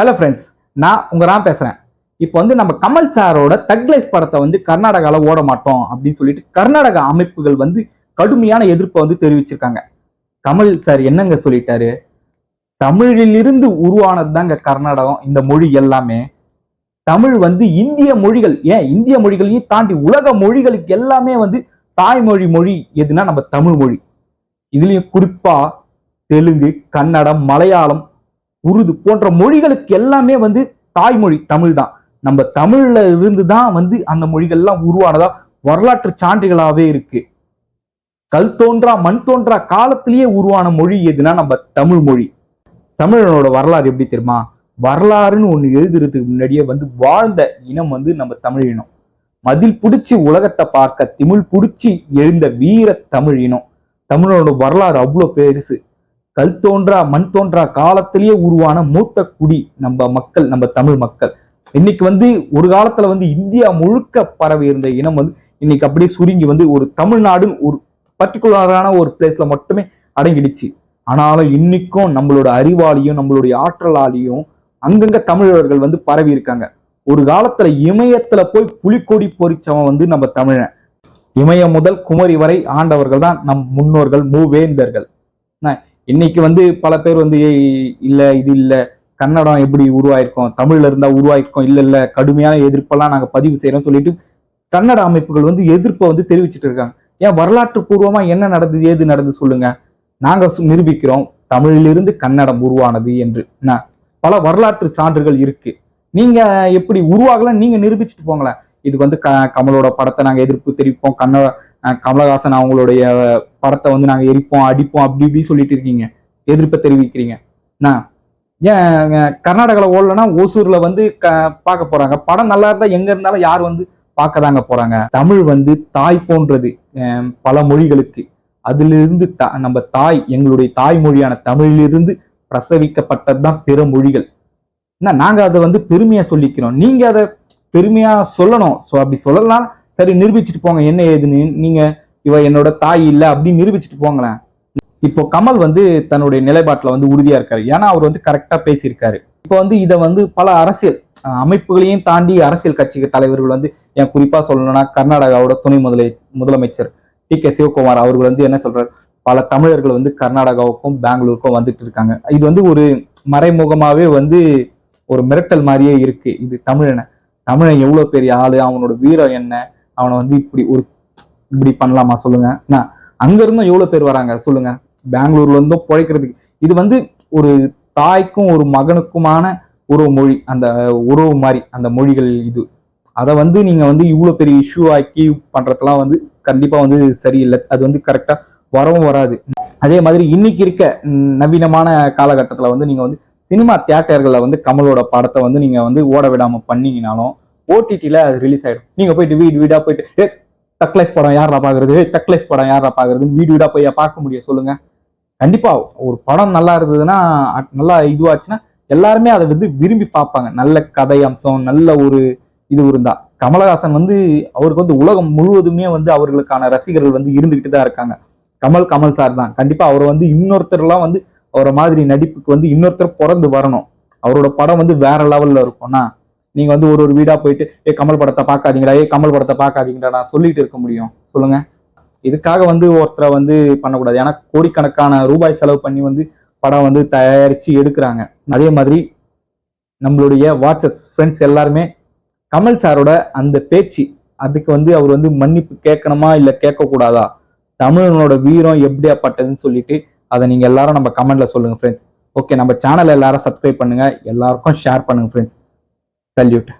Hello friends நான் உங்க ராம் பேசுறேன். இப்போ வந்து நம்ம கமல் சாரோட தக் லைஃப் படத்தை வந்து கர்நாடகால ஓட மாட்டோம் அப்படின்னு சொல்லிட்டு கர்நாடக அமைப்புகள் வந்து கடுமையான எதிர்ப்பை வந்து தெரிவிச்சிருக்காங்க. கமல் சார் என்னங்க சொல்லிட்டாரு? தமிழிலிருந்து உருவானது தாங்க கர்நாடகம் இந்த மொழி எல்லாமே. தமிழ் வந்து இந்திய மொழிகள் ஏன் இந்திய மொழிகளையும் தாண்டி உலக மொழிகளுக்கு எல்லாமே வந்து தாய்மொழி மொழி எதுனா நம்ம தமிழ் மொழி. இதுலயும் குறிப்பா தெலுங்கு கன்னடம் மலையாளம் உருது போன்ற மொழிகளுக்கு எல்லாமே வந்து தாய்மொழி தமிழ் தான். நம்ம தமிழ்ல இருந்து தான் வந்து அந்த மொழிகள்லாம் உருவானதா வரலாற்று சான்றுகளாகவே இருக்கு. கல் தோன்றா மண் தோன்றா காலத்திலேயே உருவான மொழி எதுனா நம்ம தமிழ் மொழி. தமிழனோட வரலாறு எப்படி தெரியுமா? வரலாறுன்னு ஒன்று எழுதுறதுக்கு முன்னாடியே வந்து வாழ்ந்த இனம் வந்து நம்ம தமிழ் இனம். மதில் பிடிச்சி உலகத்தை பார்க்க திமிழ் பிடிச்சி எழுந்த வீர தமிழ் இனம். தமிழனோட வரலாறு அவ்வளோ பெருசு. கல் தோன்றா மண் தோன்றா காலத்திலேயே உருவான மூத்த குடி நம்ம மக்கள் நம்ம தமிழ் மக்கள். இன்னைக்கு வந்து ஒரு காலத்துல வந்து இந்தியா முழுக்க பரவி இருந்த இனம் வந்து இன்னைக்கு அப்படியே சுருங்கி வந்து ஒரு தமிழ்நாடுன்னு ஒரு பர்டிகுலரான ஒரு பிளேஸ்ல மட்டுமே அடங்கிடுச்சு. ஆனாலும் இன்னைக்கும் நம்மளோட அறிவாளியும் நம்மளுடைய ஆற்றலாலையும் அங்கங்க தமிழர்கள் வந்து பரவி இருக்காங்க. ஒரு காலத்துல இமயத்துல போய் புலிக்கொடி பொறிச்சவன் வந்து நம்ம தமிழன். இமயம் முதல் குமரி வரை ஆண்டவர்கள் தான் நம் முன்னோர்கள் மூவேந்தர்கள். இன்னைக்கு வந்து பல பேர் வந்து இல்லை இது இல்லை. கன்னடம் எப்படி உருவாயிருக்கும்? தமிழ்ல இருந்தா உருவாயிருக்கும். இல்லை இல்லை. கடுமையான எதிர்ப்பெல்லாம் நாங்கள் பதிவு செய்யறோம் சொல்லிட்டு கன்னட அமைப்புகள் வந்து எதிர்ப்பை வந்து தெரிவிச்சிட்டு இருக்காங்க. ஏன் வரலாற்று பூர்வமா என்ன நடந்தது ஏது நடந்து சொல்லுங்க. நாங்க நிரூபிக்கிறோம். தமிழிலிருந்து கன்னடம் உருவானது என்று. என்ன, பல வரலாற்று சான்றுகள் இருக்கு. நீங்க எப்படி உருவாகலாம் நீங்க நிரூபிச்சுட்டு போங்களேன். இதுக்கு வந்து க கமலோட படத்தை நாங்கள் எதிர்ப்பு தெரிவிப்போம். கன்னட கமலஹாசன் அவங்களுடைய படத்தை வந்து நாங்கள் எரிப்போம் அடிப்போம் அப்படி இப்படி சொல்லிட்டு இருக்கீங்க. எதிர்ப்பை தெரிவிக்கிறீங்க. என்ன ஏன் கர்நாடகாவில் ஓடலன்னா ஓசூரில் வந்து க பார்க்க போகிறாங்க படம் நல்லா இருந்தால் எங்கே இருந்தாலும் யார் வந்து பார்க்க தாங்க போகிறாங்க தமிழ் வந்து தாய் போன்றது பல மொழிகளுக்கு. அதிலிருந்து த- நம்ம தாய் எங்களுடைய தாய்மொழியான தமிழிலிருந்து பிரசவிக்கப்பட்டது தான் பிற மொழிகள். என்ன நாங்கள் அதை வந்து பெருமையாக சொல்லிக்கிறோம். நீங்கள் அதை பெருமையா சொல்லணும். ஸோ அப்படி சொல்லலாம் சரி நிரூபிச்சுட்டு போங்க என்ன ஏதுன்னு. நீங்க இவ என்னோட தாய் இல்லை அப்படின்னு நிரூபிச்சுட்டு போங்களேன். இப்போ கமல் வந்து தன்னுடைய நிலைப்பாட்டில் வந்து உறுதியா இருக்காரு. ஏன்னா அவர் வந்து கரெக்டா பேசியிருக்காரு. இப்போ வந்து இதை வந்து பல அரசியல் அமைப்புகளையும் தாண்டி அரசியல் கட்சி தலைவர்கள் வந்து ஏன் குறிப்பா சொல்லணும்னா கர்நாடகாவோட துணை முதலை முதலமைச்சர் டி கே சிவகுமார் அவர்கள் வந்து என்ன சொல்றாரு? பல தமிழர்கள் வந்து கர்நாடகாவுக்கும் பெங்களூருக்கும் வந்துட்டு இருக்காங்க. இது வந்து ஒரு மறைமுகமாவே வந்து ஒரு மிரட்டல் மாதிரியே இருக்கு. இது தமிழனை. தமிழன் எவ்வளவு பெரிய ஆளு? அவனோட வீரம் என்ன? அவனை வந்து இப்படி ஒரு இப்படி பண்ணலாமா? சொல்லுங்க. நான் அங்க இருந்தும் எவ்வளவு பேர் வராங்க? சொல்லுங்க. பெங்களூர்ல இருந்தும் பிழைக்கிறதுக்கு. இது வந்து ஒரு தாய்க்கும் ஒரு மகனுக்குமான உறவு மொழி. அந்த உறவு மாதிரி அந்த மொழிகள் இது. அதை வந்து நீங்க வந்து இவ்வளவு பெரிய இஷ்யூ ஆக்கி பண்றதுலாம் வந்து கண்டிப்பா வந்து சரியில்லை. அது வந்து கரெக்டா வரவும் வராது. அதே மாதிரி இன்னைக்கு இருக்க நவீனமான காலகட்டத்தில் வந்து நீங்க வந்து சினிமா தியேட்டர்களில் வந்து கமலோட படத்தை வந்து நீங்க வந்து ஓட விடாம பண்ணீங்கனாலும் ஓடிடியில் அது ரிலீஸ் ஆகிடும் நீங்கள் போயிட்டு வீடு வீடாக போயிட்டு டக் லைஃப் படம் யாரா பார்க்குறது டக் லைஃப் படம் யாரா பார்க்குறதுன்னு வீடு வீடாக போய் பார்க்க முடியும் சொல்லுங்கள் கண்டிப்பாக ஒரு படம் நல்லா இருந்ததுன்னா நல்லா இதுவாச்சுன்னா எல்லாருமே அதை வந்து விரும்பி பார்ப்பாங்க. நல்ல கதை அம்சம் நல்ல ஒரு இது இருந்தா. கமலஹாசன் வந்து அவருக்கு வந்து உலகம் முழுவதுமே வந்து அவர்களுக்கான ரசிகர்கள் வந்து இருந்துகிட்டு தான் இருக்காங்க. கமல் கமல் சார் தான். கண்டிப்பா அவர் வந்து இன்னொருத்தர்லாம் வந்து அவரை மாதிரி நடிப்புக்கு வந்து இன்னொருத்தர் பிறந்து வரணும். அவரோட படம் வந்து வேற லெவல்ல இருக்கும்னா நீங்க வந்து ஒரு ஒரு வீடா போயிட்டு ஏ கமல் படத்தை பார்க்காதீங்களா ஏ கமல் படத்தை பார்க்காதீங்களா நான் சொல்லிட்டு இருக்க முடியும். சொல்லுங்க. இதுக்காக வந்து ஒருத்தரை வந்து பண்ணக்கூடாது. ஏன்னா கோடிக்கணக்கான ரூபாய் செலவு பண்ணி வந்து படம் வந்து தயாரிச்சு எடுக்கிறாங்க. அதே மாதிரி நம்மளுடைய வாட்சர்ஸ் ஃப்ரெண்ட்ஸ் எல்லாருமே கமல் சாரோட அந்த பேச்சு அதுக்கு வந்து அவர் வந்து மன்னிப்பு கேட்கணுமா இல்ல கேட்கக்கூடாதா? தமிழனோட வீரம் எப்படியாப்பட்டதுன்னு சொல்லிட்டு அதை நீங்க எல்லாரும் நம்ம கமெண்ட்ல சொல்லுங்க ஃப்ரெண்ட்ஸ் ஓகே நம்ம சேனல் எல்லாரும் சப்ஸ்கிரைப் பண்ணுங்க. எல்லாருக்கும் ஷேர் பண்ணுங்க ஃப்ரெண்ட்ஸ் Salute